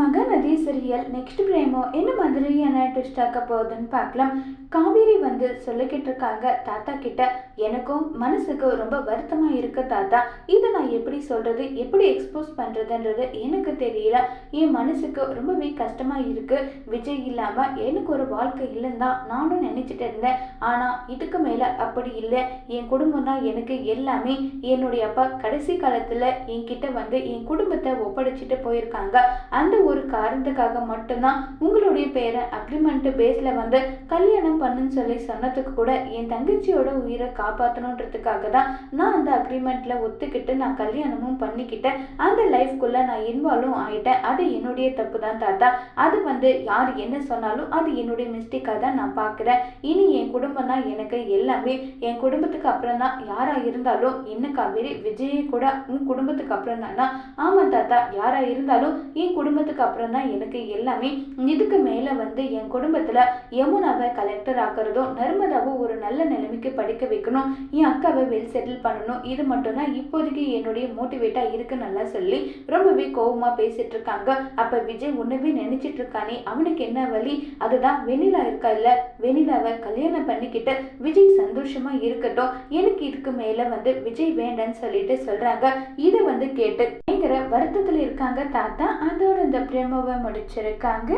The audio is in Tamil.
மகநதி சீரியல் நெக்ஸ்ட் பிரேமோ என்ன மாதிரியான ட்விஸ்ட் ஆக்க போகுதுன்னு பார்க்கலாம். காவேரி வந்து சொல்லிக்கிட்டு இருக்காங்க. தாத்தா கிட்ட எனக்கும் மனசுக்கு ரொம்ப வருத்தமாக இருக்கு தாத்தா. இதை நான் எப்படி சொல்கிறது எப்படி எக்ஸ்போஸ் பண்ணுறதுன்றது எனக்கு தெரியல. என் மனசுக்கு ரொம்பவே கஷ்டமாக இருக்கு. விஜய் இல்லாமல் எனக்கு ஒரு வாழ்க்கை இல்லைன்னு தான் நானும் நினச்சிட்டு இருந்தேன். ஆனால் இதுக்கு மேலே அப்படி இல்லை. என் குடும்பம் தான் எனக்கு எல்லாமே என்னுடைய அப்பா கடைசி காலத்தில் என்கிட்ட வந்து என் குடும்பத்தை ஒப்படைச்சிட்டு போயிருக்காங்க. அந்த ஒரு காரணத்துக்காக மட்டும்தான் உங்களுடைய பேரை அக்ரிமெண்ட்டு பேஸில் வந்து கல்யாணம் பண்ணுன்னு சொல்லி சொன்னதுக்கு கூட என் தங்கச்சியோட உயிரை காப்பாற்றணுன்றதுக்காக தான் நான் அந்த அக்ரிமெண்ட்டில் ஒத்துக்கிட்டு நான் கல்யாணமும் பண்ணிக்கிட்டேன். அந்த லைஃப்குள்ளே நான் இன்வால்வும் ஆகிட்டேன் அது என்னுடைய தப்பு தான் தாத்தா. அது வந்து யார் என்ன சொன்னாலும் அது என்னுடைய மிஸ்டேக்காக தான் நான் பார்க்குறேன் இனி என் குடும்பம் தான் எனக்கு எல்லாமே என் குடும்பத்துக்கு அப்புறம் தான். யாராக இருந்தாலும் என்ன காவேரி விஜயை கூட உன் குடும்பத்துக்கு அப்புறம் தானா? ஆமாம் தாத்தா. யாராக இருந்தாலும் என் குடும்பத்துக்கு அப்புறம் தான் எனக்கு எல்லாமே இதுக்கு மேலே வந்து என் குடும்பத்தில் யமுனாவை கலெக்டர் ஆக்குறதும் நர்மதாவை ஒரு நல்ல நிலைமைக்கு படிக்க வைக்கணும் என் அக்காவை வெல் செட்டில் பண்ணணும் இது மட்டும்தான் இப்போதைக்கு என்னுடைய மோட்டிவேட்டாக இருக்குன்னு நல்லா சொல்லி ரொம்பவே கோபமாக பேசிட்டு இருக்காங்க. அப்போ விஜய் ஒன்றுமே நினச்சிட்டு இருக்கானே அவனுக்கு என்ன வழி அதுதான் வெண்ணிலா இருக்கா இல்லை? வெண்ணிலாவை கல்யாணம் பண்ணிக்கிட்டு விஜய் சந்தோஷமாக இருக்கட்டும் எனக்கு இதுக்கு மேலே வந்து விஜய் வேண்டான்னு சொல்லிட்டு சொல்கிறாங்க இதை வந்து கேட்டு பயங்கர வருத்தத்தில் இருக்காங்க தாத்தா. அதோட இந்த பிரேமவை முடிச்சிருக்காங்க.